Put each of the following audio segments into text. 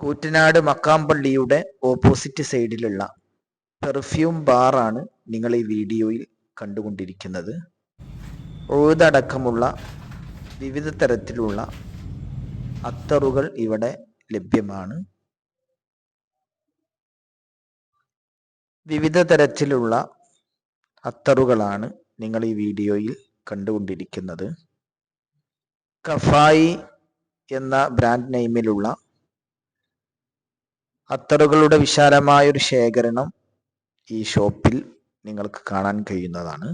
കൂറ്റനാട് മക്കാംപള്ളിയുടെ ഓപ്പോസിറ്റ് സൈഡിലുള്ള perfume bar ആണ് നിങ്ങൾ ഈ വീഡിയോയിൽ കണ്ടുകൊണ്ടിരിക്കുന്നത്. ഉഴുതടക്കമുള്ള വിവിധ തരത്തിലുള്ള അത്തറുകൾ ഇവിടെ ലഭ്യമാണ്. വിവിധ തരത്തിലുള്ള അത്തറുകളാണ് നിങ്ങൾ ഈ വീഡിയോയിൽ കണ്ടുകൊണ്ടിരിക്കുന്നത്. കഫായി എന്ന ബ്രാൻഡ് നെയിമിലുള്ള അത്തറുകളുടെ വിശാലമായ ഒരു ശേഖരണം ഈ ഷോപ്പിൽ നിങ്ങൾക്ക് കാണാൻ കഴിയുന്നതാണ്.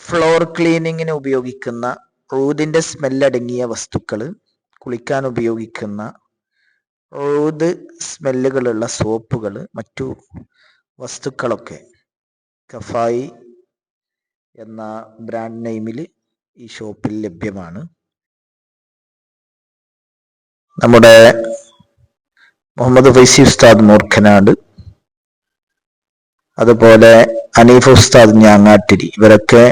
ഫ്ലോർ ക്ലീനിങ്ങിന് ഉപയോഗിക്കുന്ന റൂതിന്റെ സ്മെല്ലടങ്ങിയ വസ്തുക്കൾ കുളിക്കാൻ ഉപയോഗിക്കുന്ന റൂദ് സ്മെല്ലുകളുള്ള സോപ്പുകൾ മറ്റു വസ്തുക്കളൊക്കെ കഫായി എന്ന ബ്രാൻഡ് നെയിമിൽ ഈ ഷോപ്പിൽ ലഭ്യമാണ്. നമ്മുടെ മുഹമ്മദ് ഫൈസി ഉസ്താദ് മൂർഖനാട്. അതുപോലെ അനീഫ് ഉസ്താദ് ഞാങ്ങാട്ടിരി. ഇവരൊക്കെ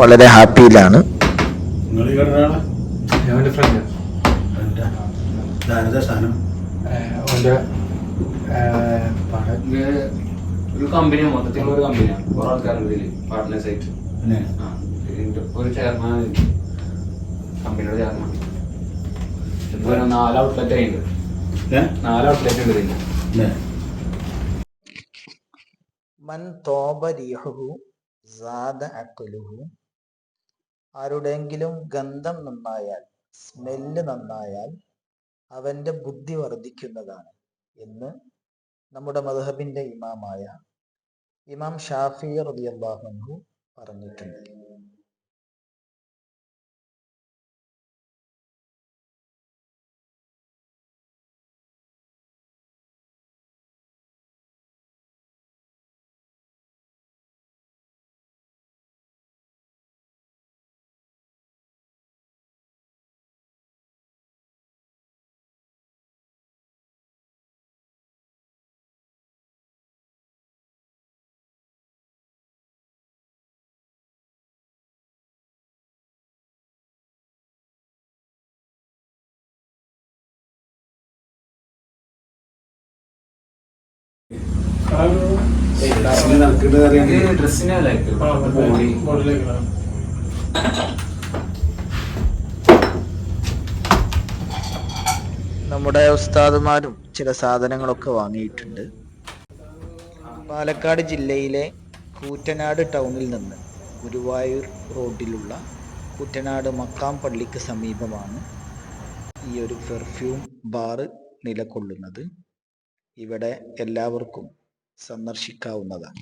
വളരെ ഹാപ്പിയിലാണ് ഒരു കമ്പനിയാണ് മൊത്തത്തിലുള്ള ഒരു കമ്പനിയാണ് കുറെ ആൾക്കാരുണ്ട് ഇതിൽ. പാർട്ട്നേഴ്സ് ആയിട്ട് ഒരു ചെയർമാൻ കമ്പനിയുടെ ചെയർമാൻ ഒരു നാല് ഔട്ട്ലെറ്റ് ഉണ്ട്? നാല് ഔട്ട്ലെറ്റ് ഉണ്ട് ഇതിന് മൻ തോബ റിഹുഹു സാദ അക്കലുഹു ആരുടെയെങ്കിലും ഗന്ധം നന്നായാൽ സ്മെല്ല് നന്നായാൽ അവന്റെ ബുദ്ധി വർദ്ധിക്കുന്നതാണ് എന്ന് നമ്മുടെ മധുഹബിന്റെ ഇമാമായ ഇമാം ഷാഫി റളിയല്ലാഹു പറഞ്ഞിട്ടുണ്ട്. നമ്മുടെ ഉസ്താദുമാരും ചില സാധനങ്ങളൊക്കെ വാങ്ങിയിട്ടുണ്ട്. പാലക്കാട് ജില്ലയിലെ കൂറ്റനാട് ടൗണിൽ നിന്ന് ഗുരുവായൂർ റോഡിലുള്ള കൂറ്റനാട് മക്കാം പള്ളിക്ക് സമീപമാണ് ഈ ഒരു പെർഫ്യൂം ബാറ് നിലകൊള്ളുന്നത്. ഇവിടെ എല്ലാവർക്കും സന്ദർശിക്കാവുന്നതാണ്.